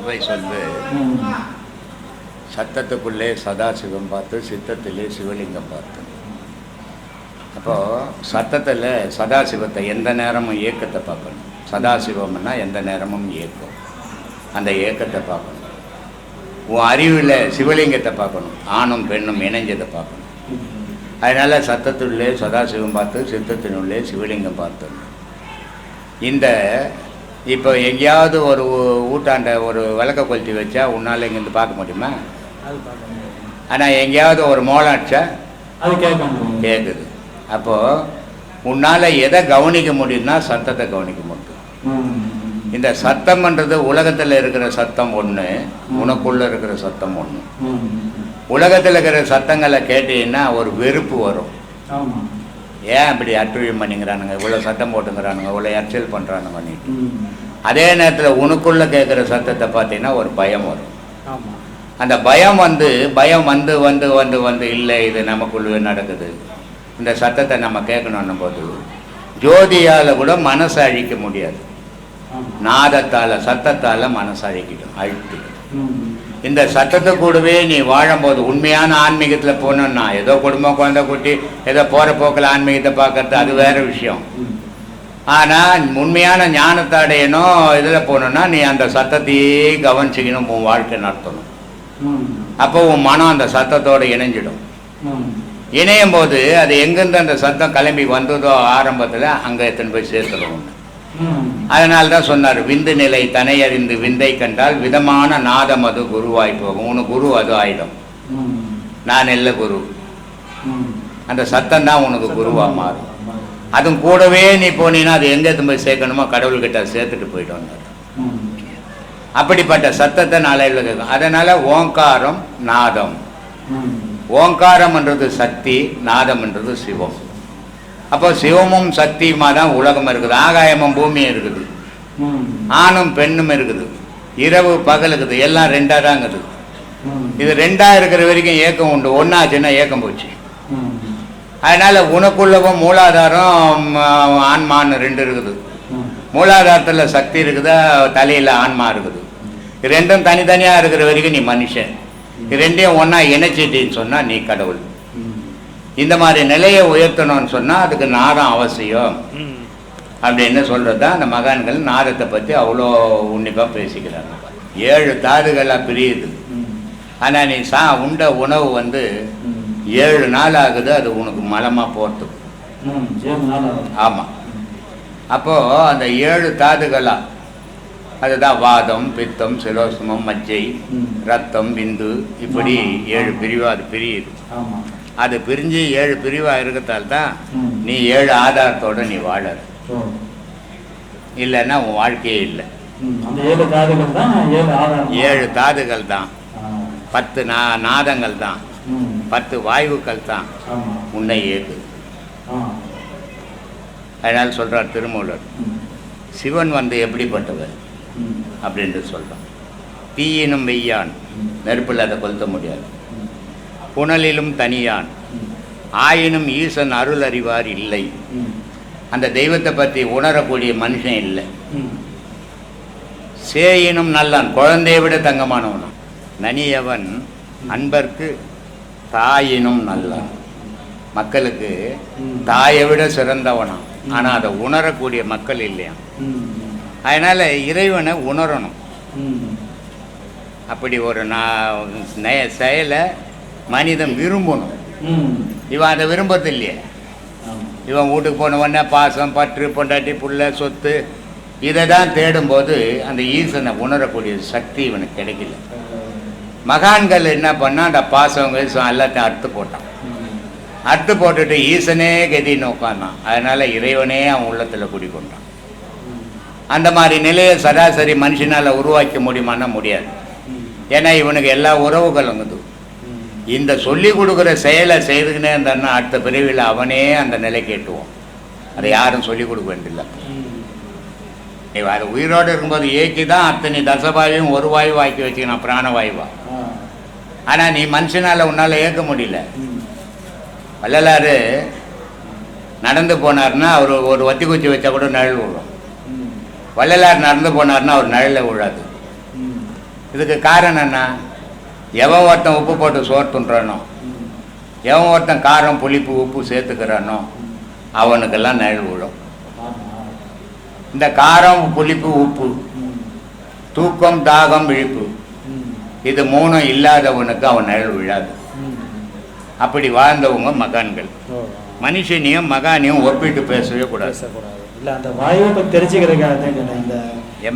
அவை சொல்லு. சத்தத்துக்குள்ளே சதாசிவம் பார்த்து சித்தத்திலே சிவலிங்கம் பார்த்து. அப்போது சத்தத்தில் சதாசிவத்தை எந்த நேரமும் இயக்கத்தை பார்க்கணும். சதாசிவம்னா எந்த நேரமும் இயக்கம். அந்த இயக்கத்தை பார்க்கணும். உன் அறிவில் சிவலிங்கத்தை பார்க்கணும். ஆணும் பெண்ணும் இணைஞ்சதை பார்க்கணும். அதனால் சத்தத்துள்ளே சதாசிவம் பார்த்து சித்தத்தினுள்ளே சிவலிங்கம் பார்த்தோம் இந்த இப்போ எங்கேயாவது ஒரு ஊட்டாண்ட ஒரு விளக்க கொளுத்தி வச்சா உன்னால் இங்கேருந்து பார்க்க முடியுமா. ஆனால் எங்கேயாவது ஒரு மோளம் அடிச்சா அது கேட்குது அப்போது உன்னால் எதை கவனிக்க முடியும்னா சத்தத்தை கவனிக்க முடியும். இந்த சத்தம்ன்றது உலகத்தில் இருக்கிற சத்தம் ஒன்று உனக்குள்ளே இருக்கிற சத்தம் ஒன்று உலகத்தில் இருக்கிற சத்தங்களை கேட்டீங்கன்னா ஒரு வெறுப்பு வரும். ஏன் இப்படி அட்டுழியம் பண்ணிங்கிறானுங்க இவ்வளோ சத்தம் போட்டுங்கிறானுங்க இவ்வளோ எச்சல் பண்ணுறானுங்கன்னுட்டு அதே நேரத்தில் உனக்குள்ளே கேட்குற சத்தத்தை பார்த்தீங்கன்னா ஒரு பயம் வரும். அந்த பயம் வந்து பயம் வந்து வந்து வந்து வந்து இல்லை இது நமக்குள்ளே நடக்குது. இந்த சத்தத்தை நம்ம கேட்கணுன்னும் போது ஜோதியால் கூட மனசை அழிக்க முடியாது. நாதத்தால் சத்தத்தால் மனசை அழிக்கிடும் அழிக்கிடும் ம். இந்த சத்தத்தை கூடவே நீ வாழும்போது உண்மையான ஆன்மீகத்தில் போகணுன்னா ஏதோ குடும்பம் குழந்தை குட்டி ஏதோ போகிற போக்கில் ஆன்மீகத்தை பார்க்கறது அது வேற விஷயம். ஆனால் உண்மையான ஞானத்தை அடையணும் இதில் போகணுன்னா நீ அந்த சத்தத்தையே கவனிச்சுக்கணும் உன் வாழ்க்கை நடத்தணும். அப்போ உன் மனம் அந்த சத்தத்தோடு இணைஞ்சிடும். இணையும் போது அது எங்கேருந்து அந்த சத்தம் கிளம்பி வந்ததோ ஆரம்பத்தில் அங்கே எத்தனை போய் சேர்த்துடும் அதனால தான் சொன்னார் விந்து நிலை தனையறிந்து விந்தை கண்டால் விதமான நாதம் அது குருவாய் போகும். உனக்கு குரு அது ஆயிடும். நான் இல்லை குரு. அந்த சத்தம் தான். உனக்கு குருவாக மாறும். அதுவும் கூடவே நீ போனீன்னா அது எங்கே எடுத்து போய் சேர்க்கணுமோ? கடவுள்கிட்ட சேர்த்துட்டு போயிட்டோம் அப்படிப்பட்ட சத்தத்தை நாளையில் கேட்கும். அதனால் ஓங்காரம் நாதம். ஓங்காரம்ன்றது சக்தி நாதம்ன்றது சிவம். அப்போ சிவமும் சக்தியுமா தான் உலகம் இருக்குது. ஆகாயமும் பூமியும் இருக்குது. ஆணும் பெண்ணும் இருக்குது. இரவு பகல் இருக்குது. எல்லாம் ரெண்டாக தான் இருக்குது. இது ரெண்டாக இருக்கிற வரைக்கும் ஏக்கம் உண்டு. ஒன்றாச்சுன்னா ஏக்கம் போச்சு. அதனால் உனக்குள்ளவும் மூலாதாரம் ஆன்மான்னு ரெண்டு இருக்குது. மூலாதாரத்தில் சக்தி இருக்குதா தலையில் ஆன்மா இருக்குது. ரெண்டும் தனித்தனியாக இருக்கிற வரைக்கும் நீ மனுஷன். ரெண்டையும் ஒன்றா இணைச்சிட்டின்னு சொன்னால் நீ கடவுள். இந்த மாதிரி நிலையை உயர்த்தணும்னு சொன்னால் அதுக்கு நாதம் அவசியம். அப்படின்னு சொல்கிறது தான் அந்த மகான்கள் நாதத்தை பற்றி அவ்வளோ உன்னிப்பாக பேசிக்கிறாங்க. ஏழு தாதுகளாக பிரியுது. ஆனால் நீ சா உண்ட உணவு வந்து ஏழு நாள் ஆகுது அது உனக்கு மலமாக போகிறதுக்கு ஆமாம் அப்போது அந்த ஏழு தாதுகளா அதுதான் வாதம் பித்தம் சிலோசமம் மஜ்ஜை. ரத்தம் விந்து இப்படி. ஏழு பிரிவாக அது பிரியுது. அது பிரிஞ்சு ஏழு பிரிவாக இருக்கிறதால தான். நீ ஏழு ஆதாரத்தோட நீ வாழற. ஓ. இல்லைன்னா உன் வாழ்க்கையே இல்லை. ஏழு தாதுகள் தான் பத்து நா நாதங்கள் தான் பத்து வாயுக்கள் தான் உன்னை ஏகுது ஆ. அதனால் சொல்கிறார் திருமூலர் சிவன் வந்து எப்படிப்பட்டவர் அப்படின்ட்டு சொல்கிறான் தீயினும் வெய்யான் நெருப்பில் அதை கொளுத்த முடியாது. புனலிலும் தனியான் ஆயினும் ஈசன் அருள் அறிவார் இல்லை அந்த தெய்வத்தை பற்றி உணரக்கூடிய மனுஷன் இல்லை. சேயினும் நல்லான் குழந்தையை விட தங்கமானவனாம் நனியவன் அன்பர்க்கு தாயினும் நல்ல மக்களுக்கு தாயை விட சிறந்தவனா. ஆனால் அதை உணரக்கூடிய மக்கள் இல்லையா? அதனால் இறைவனை உணரணும். அப்படி ஒரு நான் நெ- செயலை மனிதன் விரும்பணும். இவன் அதை விரும்புறது இல்லையே. இவன் வீட்டுக்கு போன உடனே பாசம் பற்று பொண்டாட்டி புள்ள சொத்து இதை தான் தேடும்போது அந்த ஈசனை உணரக்கூடிய சக்தி இவனுக்கு கிடைக்கல. மகான்கள் என்ன பண்ணா அந்த பாசம் எல்லாத்தையும் அறுத்து போட்டான். அறுத்து போட்டுட்டு ஈசனே கதின்னு உட்கார்ந்தான். அதனால இறைவனே அவன் உள்ளத்தில் குடிக்கொண்டான் அந்த மாதிரி நிலையை சராசரி மனுஷனால் உருவாக்க முடியுமான்னா முடியாது. ஏன்னா இவனுக்கு எல்லா உறவுகளும் இது இந்த சொல்லி கொடுக்குற செயலை செய்துக்கினே இருந்தான்னா அடுத்த பிரிவில் அவனே அந்த நிலை கேட்டுவான். அதை யாரும் சொல்லிக் கொடுக்க வேண்டியதில்லை. அது உயிரோடு இருக்கும்போது ஏக்கி தான் அத்தனை தசவாயும் ஒரு வாயு ஆக்கி வச்சுக்கணும் பிராணவாயுவா. ஆனால் நீ மனுஷனால் உன்னால் ஏற்க முடியல. வள்ளலாறு நடந்து போனார்னா அவர் ஒரு வத்தி குச்சி வச்சா கூட நிழல் விழும். வள்ளலார் நடந்து போனார்னா அவர் நிழல விழாது. இதுக்கு காரணம் என்ன எவன் ஒருத்தன் உப்பு போட்டு சோர்த்துன்றானோ ம். எவன் ஒருத்தன் காரம் புளிப்பு உப்பு சேர்த்துக்கிறானோ அவனுக்கெல்லாம் நிழல் விழும். இந்த காரம் புளிப்பு உப்பு. தூக்கம் தாகம் விழிப்பு. இது மூணும் இல்லாதவனுக்கு அவன் நிழல் விழாது. அப்படி வாழ்ந்தவங்க மகான்கள். மனுஷனையும் மகானையும் ஒப்பிட்டு பேசவே கூடாது இல்ல அந்த வாயுவை பத்தி தெரிஞ்சுக்கிறதுக்காக. இந்த?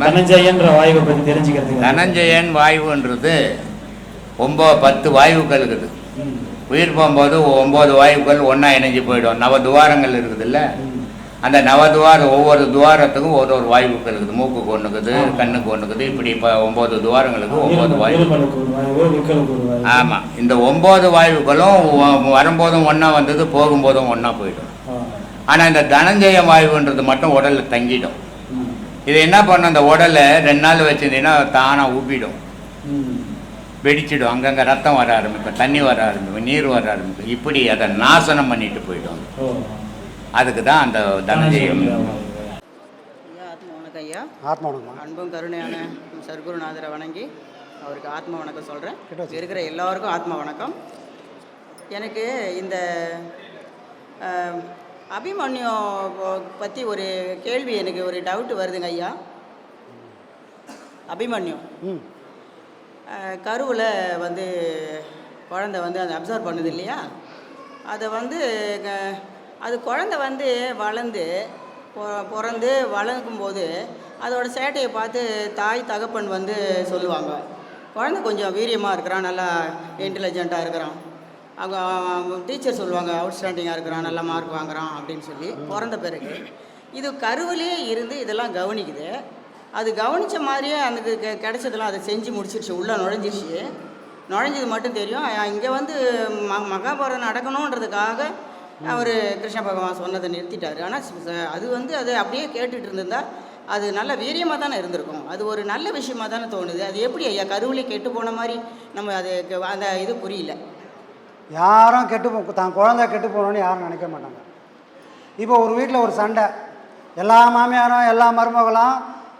தனஞ்சயன்ற வாயுவை பத்தி தெரிஞ்சுக்கிறதுக்கு தனஞ்சயன் வாயுன்றது ஒம்பது பத்து வாயுக்கள் இருக்குது. உயிர் போகும்போது ஒம்பது வாயுக்கள் ஒன்றா இணைஞ்சு போயிடும் நவ துவாரங்கள் இருக்குதுல்ல. அந்த நவதுவார ஒவ்வொரு துவாரத்துக்கும் ஒரு ஒரு வாயுக்கள் இருக்குது. மூக்குக்கு ஆமா. கண்ணுக்கு ஒன்றுக்குது இப்படி இப்போ ஒம்பது துவாரங்களுக்கு ஒம்பது இருமல்- வாயு இருமலுக்கு ஒரு வாயு விக்கலுக்கு ஒரு வாயு ஆமாம் இந்த ஒம்பது வாயுக்களும் வ- வரும்போதும் ஒன்றா வந்தது போகும்போதும் ஒன்றா போயிடும். ஆனால் இந்த தனஞ்சய வாயுன்றது மட்டும் உடலில் தங்கிடும். இது என்ன பண்ணும்? அந்த உடலை ரெண்டு நாள் வச்சிருந்தீங்கன்னா தானாக உப்பிடும். வெடிச்சிடும். அங்கங்கே ரத்தம் வர ஆரம்பிக்கும். தண்ணி வர ஆரம்பிக்கும். நீர் வர ஆரம்பிக்கும். இப்படி அதை நாசனம் பண்ணிட்டு போயிடும். அதுக்கு தான் அந்த தனஞ்சயம். தனஞ்சய வாயு. ஐயா ஆத்ம வணக்கம் ஐயா. ஆத்மா வணக்கம். அன்பும் கருணையான சர்க்குருநாதரை வணங்கி அவருக்கு ஆத்ம வணக்கம் சொல்கிறேன் இருக்கிற எல்லாருக்கும் ஆத்ம வணக்கம். எனக்கு இந்த அபிமன்யு பற்றி ஒரு கேள்வி எனக்கு ஒரு டவுட் வருதுங்க ஐயா. அபிமன்யு. ம். கருவில் வந்து குழந்தை வந்து அதை அப்சர்வ் பண்ணுது இல்லையா? அதை வந்து அது குழந்தை வந்து வளர்ந்து பொ- பிறந்து வளர்க்கும்போது அதோட சேட்டையை பார்த்து தாய் தகப்பன் வந்து சொல்லுவாங்க. குழந்த கொஞ்சம் வீரியமாக இருக்கிறான் நல்லா இன்டெலிஜென்ட்டாக இருக்கிறான். அவங்க டீச்சர் சொல்லுவாங்க அவுட்ஸ்டாண்டிங்காக இருக்கிறான் நல்லா மார்க் வாங்குறான் அப்படின்னு சொல்லி பிறந்த பிறகு. இது கருவிலே இருந்து இதெல்லாம் கவனிக்குது. அது கவனித்த மாதிரியே எனக்கு கெ- கிடைச்சதெல்லாம் அதை செஞ்சு முடிச்சிருச்சு. உள்ளே நுழைஞ்சிருச்சு. நுழைஞ்சது மட்டும் தெரியும். இங்கே வந்து ம மகாபாரதம் நடக்கணுன்றதுக்காக அவர் கிருஷ்ண பகவான் சொன்னதை நிறுத்திட்டார். ஆனால் அது வந்து அதை அப்படியே கேட்டுட்டு இருந்திருந்தா அது நல்ல வீரியமாக தானே இருந்திருக்கும். அது ஒரு நல்ல விஷயமாக தானே தோணுது. அது எப்படி ஐயா கருவிலே கெட்டு போன மாதிரி நம்ம அது அந்த இது புரியல. யாரும் கெட்டு போ தான் குழந்தை கெட்டு போகணும்னு யாரும் நினைக்க மாட்டாங்க. இப்போ ஒரு வீட்டில் ஒரு சண்டை. எல்லா மாமியாரும் எல்லா மருமகளும்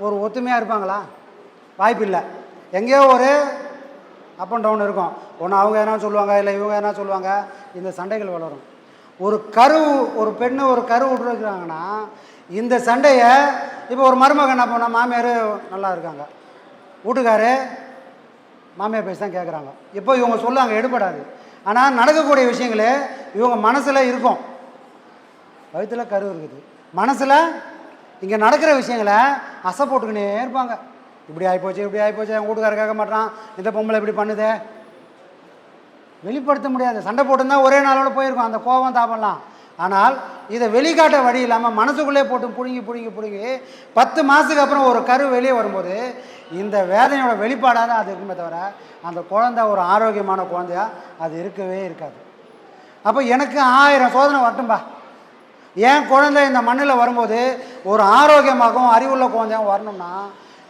ஒரு ஒத்துமையாக இருப்பாங்களா? வாய்ப்பு இல்லை எங்கேயோ ஒரு அப் அண்ட் டவுன் இருக்கும். ஒன்று அவங்க என்ன சொல்லுவாங்க இல்லை இவங்க என்ன சொல்லுவாங்க இந்த சண்டைகள் வளரும். ஒரு கரு ஒரு பெண்ணை ஒரு கரு விட்டுருக்குறாங்கன்னா இந்த சண்டையை இப்போ ஒரு மருமகன் என்ன பண்ணா மாமியார் நல்லா இருக்காங்க. வீட்டுக்காரு மாமியார் பேசி தான் கேட்குறாங்க இப்போ இவங்க சொல்லுவாங்க எடுபடாது. ஆனால் நடக்கக்கூடிய விஷயங்களே இவங்க மனசில் இருக்கும். வயிற்றில் கரு இருக்குது. மனசில் இங்கே நடக்கிற விஷயங்களை அசை போட்டுக்கினே இருப்பாங்க. இப்படி ஆகிப்போச்சு இப்படி ஆகிப்போச்சு அவங்க வீட்டுக்காரர் கேட்க மாட்டான் இந்த பொம்பளை இப்படி பண்ணுதே. வெளிப்படுத்த முடியாது. சண்டை போட்டுருந்தா ஒரே நாளோட போயிருக்கும். அந்த கோபம் தாபம்லாம். ஆனால் இதை வெளிக்காட்ட வழி இல்லாமல் மனசுக்குள்ளே போட்டு பிடுங்கி பிடுங்கி பிடுங்கி பத்து மாதத்துக்கு அப்புறம் ஒரு கரு வெளியே வரும்போது இந்த வேதனையோட வெளிப்பாடாக தான் அது இருக்குமே தவிர அந்த குழந்தை ஒரு ஆரோக்கியமான குழந்தையா அது இருக்கவே இருக்காது. அப்போ எனக்கு ஆயிரம் சோதனை வரட்டும்பா. என் குழந்தை இந்த மண்ணில் வரும்போது ஒரு ஆரோக்கியமாகவும் அறிவுள்ள குழந்தையாகவும் வரணும்னா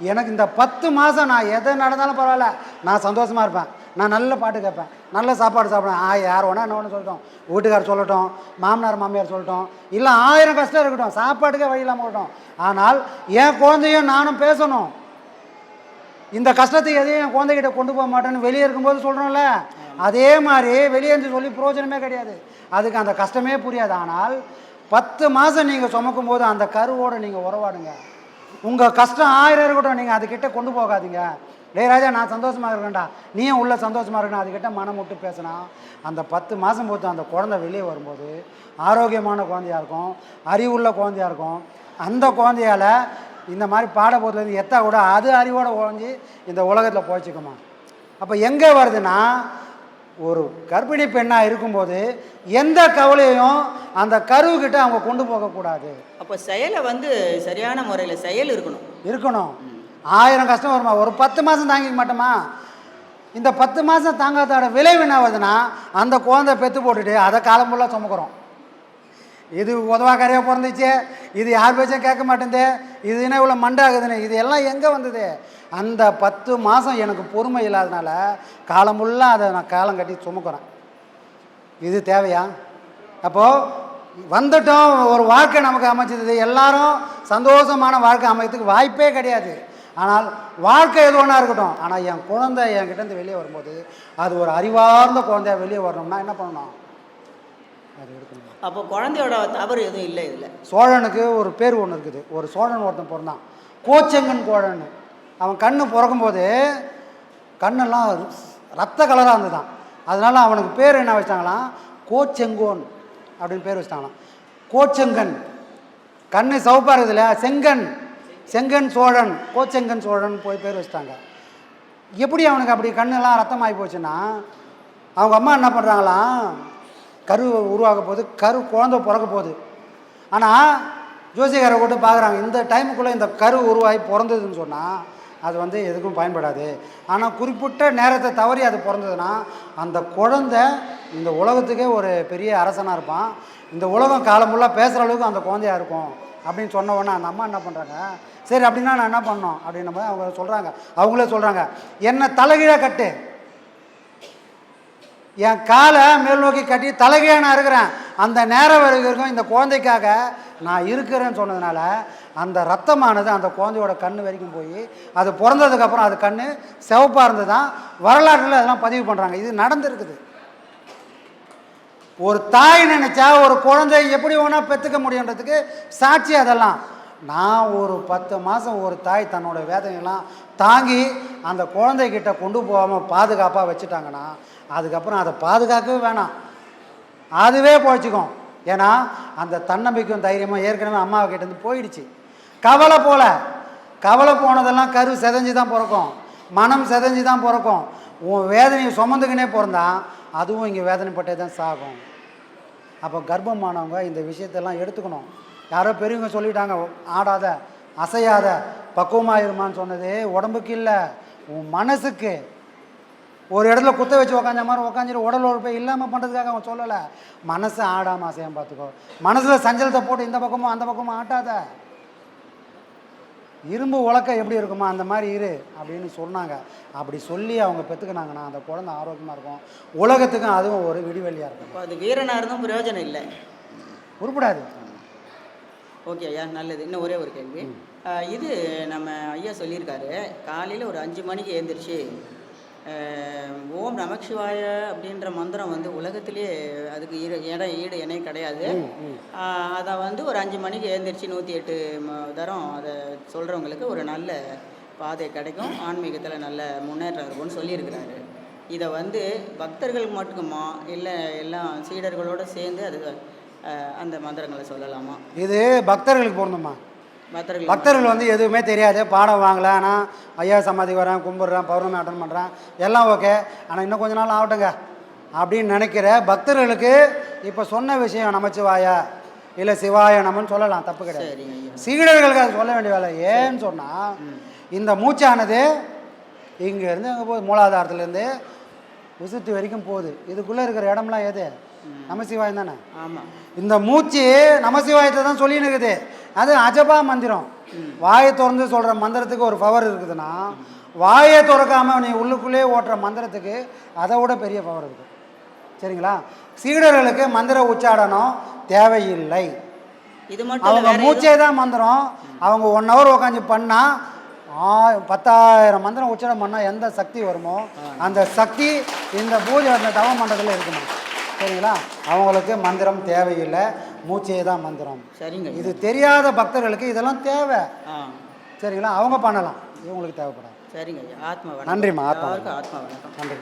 எனக்கு இந்த பத்து மாதம் நான் எதை நடந்தாலும் பரவாயில்ல. நான் சந்தோஷமாக இருப்பேன். நான் நல்ல பாட்டு கேட்பேன். நல்ல சாப்பாடு சாப்பிடுவேன். ஆ யார் வேணா என்ன ஒன்று சொல்லட்டும். வீட்டுக்கார் சொல்லட்டும் மாமனார் மாமியார் சொல்லட்டும். இல்லை ஆயிரம் கஷ்டம் இருக்கட்டும். சாப்பாட்டுக்கே வழி இல்லாமல் இருக்கட்டும். ஆனால் என் குழந்தையும் நானும் பேசணும். இந்த கஷ்டத்தை எதையும் என் குழந்தைகிட்ட கொண்டு போக மாட்டேன்னு வெளியே இருக்கும்போது சொல்கிறோம்ல அதே மாதிரி வெளியே இருந்து சொல்லி பிரயோஜனமே கிடையாது. அதுக்கு அந்த கஷ்டமே புரியாது. ஆனால் பத்து மாதம் நீங்கள் சுமக்கும் போது அந்த கருவோடு நீங்கள் உறவாடுங்க. உங்கள் கஷ்டம் ஆயிரம் இருக்கட்டும். நீங்கள் அதுக்கிட்ட கொண்டு போகாதீங்க. டேய் ராஜா நான் சந்தோஷமாக இருக்கேன்டா. நீயும் உள்ள சந்தோஷமாக இருக்கணும்? அதுக்கிட்ட மனம் விட்டு பேசினா அந்த பத்து மாதம் பொறுத்து அந்த குழந்தை வெளியே வரும்போது ஆரோக்கியமான குழந்தையா இருக்கும் அறிவுள்ள குழந்தையா இருக்கும். அந்த குழந்தையால இந்த மாதிரி பாடபோதுலேருந்து எத்தா கூட அது அறிவோட ஒழிஞ்சு இந்த உலகத்தில் போய்ச்சிக்குமா அப்போ எங்கே வருதுன்னா ஒரு கர்ப்பிணி பெண்ணாக இருக்கும்போது எந்த கவலையும் அந்த கருவுக்கிட்ட அவங்க கொண்டு போகக்கூடாது. அப்போ செயலை வந்து சரியான முறையில் செயல் இருக்கணும். இருக்கணும். ஆயிரம் கஷ்டம் வருமா? ஒரு பத்து மாதம் தாங்கிக்க மாட்டோமா? இந்த பத்து மாதம் தாங்காதோட விளைவு என்ன ஆகுதுன்னா அந்த குழந்தை பெற்று போட்டுட்டு அதை காலம் ஃபுல்லாக சுமக்கிறோம். இது உதவாக்காரியாக பிறந்துச்சு. இது யார் பேச்சும் கேட்க மாட்டேங்குது. இது என்ன இவ்வளோ மண்டாகுதுன்னு இது எல்லாம் எங்கே வந்தது? அந்த பத்து மாதம் எனக்கு பொறுமை இல்லாதனால காலம் ஃபுல்லாக அதை நான் காலம் கட்டி சுமக்கிறேன். இது தேவையா? அப்போது வந்துட்டோம். ஒரு வாழ்க்கை நமக்கு அமைச்சது. எல்லாரும் சந்தோஷமான வாழ்க்கை அமைக்கிறதுக்கு வாய்ப்பே கிடையாது. ஆனால் வாழ்க்கை எது ஒன்றா இருக்கட்டும். ஆனால் என் குழந்தை என்கிட்ட இருந்து வெளியே வரும்போது அது ஒரு அறிவார்ந்த குழந்தையா வெளியே வரணும்னா என்ன பண்ணணும்? அது எடுக்கணும் அப்போ குழந்தையோட தவறு எதுவும் இல்லை இதில்? சோழனுக்கு ஒரு பேர் ஒன்று இருக்குது. ஒரு சோழன் ஒருத்தன் பிறந்தான். கோச்செங்கன் கோழன் அவன் கண்ணு பிறக்கும்போது கண்ணெல்லாம் ரத்த கலராக இருந்துதான். அதனால அவனுக்கு பேர் என்ன வச்சிட்டாங்களாம் கோச்செங்கோன் அப்படின்னு பேர் வச்சிட்டாங்களாம் கோச்செங்கன். கண்ணு சவுப்பாக இருக்குது இல்லையா செங்கன். செங்கன் சோழன் கோச்செங்கன் சோழன் போய் பேர் வச்சிட்டாங்க. எப்படி அவனுக்கு அப்படி கண்ணெல்லாம் ரத்தமாகி போச்சுன்னா அவங்க அம்மா என்ன பண்ணுறாங்களாம் கரு உருவாக போகுது கரு குழந்தை பிறக்க போகுது. ஆனால் ஜோசிகாரை கூட்டு பார்க்குறாங்க. இந்த டைமுக்குள்ளே இந்த கரு உருவாகி பிறந்ததுன்னு சொன்னால் அது வந்து எதுக்கும் பயன்படாது. ஆனால் குறிப்பிட்ட நேரத்தை தவறி அது பிறந்ததுன்னா அந்த குழந்தை இந்த உலகத்துக்கே ஒரு பெரிய அரசனாக இருப்பான். இந்த உலகம் காலம் ஃபுல்லாக பேசுகிற அளவுக்கு அந்த குழந்தையாக இருக்கும். அப்படின்னு சொன்ன உடனே அந்த அம்மா என்ன பண்ணுறாங்க சரி அப்படின்னா நான் என்ன பண்ணணும்? அப்படின்ன போது அவங்க சொல்கிறாங்க அவங்களே சொல்கிறாங்க என்ன தலைகீழாக கட்டு. என் காலை மேல் நோக்கி கட்டி தலைகீழாக நான் இருக்கிறேன். அந்த நேரம் வரைக்கும் இந்த குழந்தைக்காக நான் இருக்கிறேன்னு சொன்னதுனால அந்த ரத்தமானது அந்த குழந்தையோட கண் வரைக்கும் போய் அது பிறந்ததுக்கப்புறம் அது கண் சிவப்பாக இருந்து தான் வரலாற்றில் அதெல்லாம் பதிவு பண்ணுறாங்க இது நடந்திருக்குது. ஒரு தாய் நினைச்சா ஒரு குழந்தை எப்படி வேணா பெற்றுக்க முடியுன்றதுக்கு சாட்சி அதெல்லாம். நான் ஒரு பத்து மாதம் ஒரு தாய் தன்னோட வேதனையெல்லாம் தாங்கி அந்த குழந்தைகிட்ட கொண்டு போகாமல் பாதுகாப்பாக வச்சுட்டாங்கன்னா அதுக்கப்புறம் அதை பாதுகாக்கவே வேணாம். அதுவே பொழைச்சிக்கும். ஏன்னா அந்த தன்னம்பிக்கையும் தைரியமும் ஏற்கனவே அம்மாவை கிட்டேருந்து போயிடுச்சு. கவலை போல. கவலை போனதெல்லாம் கரு செதஞ்சு தான் பிறக்கும். மனம் செதஞ்சு தான் பிறக்கும். உன் வேதனையை சுமந்துக்கினே பிறந்தான் அதுவும் இங்கே வேதனைப்பட்டே தான் சாகும். அப்போ கர்ப்பமானவங்க இந்த விஷயத்தெல்லாம் எடுத்துக்கணும். யாரோ பெரியவங்க சொல்லிட்டாங்க ஆடாத அசையாத பக்குவமாயிருமான்னு சொன்னது உடம்புக்கு இல்லை உன் மனசுக்கு. ஒரு இடத்துல குத்த வச்சு உக்காந்த மாதிரி உக்காந்துட்டு உடல் உழைப்பை இல்லாமல் பண்ணுறதுக்காக அவன் சொல்லலை. மனசை ஆடாமல் அசையம் பார்த்துக்கோ. மனசில் சஞ்சலத்தை போட்டு இந்த பக்கமும் அந்த பக்கமும் ஆட்டாத. இரும்பு உலக்க எப்படி இருக்குமா? அந்த மாதிரி இரு அப்படின்னு சொன்னாங்க. அப்படி சொல்லி அவங்க பெற்றுக்கினாங்கன்னா அந்த குழந்தை ஆரோக்கியமாக இருக்கும். உலகத்துக்கும் அதுவும் ஒரு விடிவெளியாக இருக்கும். அப்போ அது வீரனாக இருந்தும் பிரயோஜனம் இல்லை. உருப்படாது. ஓகே ஐயா நல்லது. இன்னும் ஒரே ஒரு கேள்வி. இது நம்ம ஐயா சொல்லியிருக்காரு. காலையில் ஒரு அஞ்சு மணிக்கு எழுந்திரிச்சு. ஓம் நமச்சிவாய அப்படின்ற மந்திரம் வந்து உலகத்திலேயே அதுக்கு ஈடு இடம் ஈடு இணை கிடையாது. அதை வந்து ஒரு அஞ்சு மணிக்கு எழுந்திரிச்சு நூற்றி எட்டு தரம் அதை சொல்கிறவங்களுக்கு ஒரு நல்ல பாதை கிடைக்கும். ஆன்மீகத்தில் நல்ல முன்னேற்றம் இருக்கும்னு சொல்லியிருக்கிறாரு. இதை வந்து பக்தர்கள் மட்டுமா? இல்லை எல்லாம் சீடர்களோடு சேர்ந்து அது அந்த மந்திரங்களை சொல்லலாமா? இது பக்தர்களுக்கு பொருந்துமா பக்தர்கள். வந்து எதுவுமே தெரியாது. பாடம் வாங்கல ஆனால் ஐயா சமாதி வரேன் கும்பிட்றேன் பௌர்ணமி அட்டன் பண்ணுறேன் எல்லாம் ஓகே ஆனால் இன்னும் கொஞ்ச நாள் ஆகட்டுங்க. அப்படின்னு நினைக்கிற பக்தர்களுக்கு இப்போ சொன்ன விஷயம் நமச்சிவாயா இல்லை சிவாய நமன்னு சொல்லலாம். தப்பு கிடையாது. சீடர்களுக்கு அது சொல்ல வேண்டிய வேலை. ஏன்னு சொன்னால் இந்த மூச்சானது இங்கேருந்து அங்கே போகுது. மூலாதாரத்துலேருந்து விசுத்தி வரைக்கும் போகுது. இதுக்குள்ளே இருக்கிற இடம்லாம் எது? நமசிவாயம் தானே? ஆமாம் இந்த மூச்சு நமசிவாயத்தை தான் சொல்லின்னு இருக்குது அது அஜபா மந்திரம். வாயை திறந்து சொல்கிற மந்திரத்துக்கு ஒரு பவர் இருக்குதுன்னா வாயை திறக்காம நீ உள்ளுக்குள்ளே ஓட்டுற மந்திரத்துக்கு அதை விட பெரிய பவர் இருக்குது. சரிங்களா? சீடர்களுக்கு மந்திர உச்சாடனம் தேவையில்லை. இது மட்டும் அவங்க மூச்சே தான் மந்திரம். அவங்க ஒன் ஹவர் உட்காந்து பண்ணால் ஆ பத்தாயிரம் மந்திரம் உச்சாரம் பண்ணால் எந்த சக்தி வருமோ அந்த சக்தி இந்த பூஜை அந்த தவ மண்டலத்தில் இருக்கணும் சரிங்களா? அவங்களுக்கு மந்திரம் தேவையில்லை. மூச்சே தான் மந்திரம். சரிங்க. இது தெரியாத பக்தர்களுக்கு இதெல்லாம் தேவை. சரிங்களா? அவங்க பண்ணலாம். இவங்களுக்கு தேவைப்படாது. சரிங்க. ஆத்மா வணக்கம். நன்றிம்மா, ஆத்மா ஆத்மா வணக்கம்? நன்றி.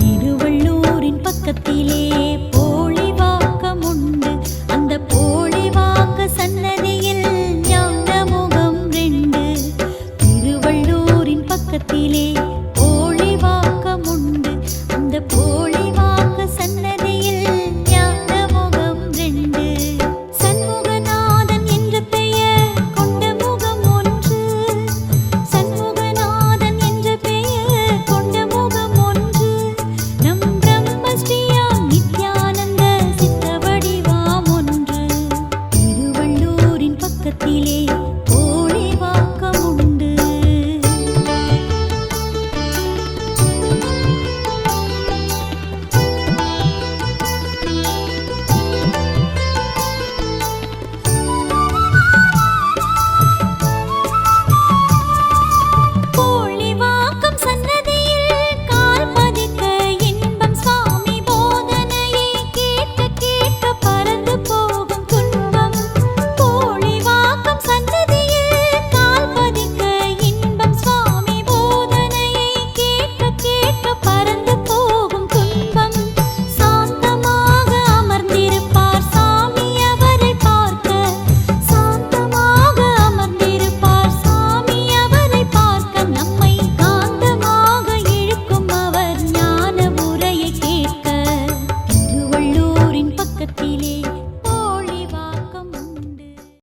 திருவள்ளூரின் பக்கத்திலே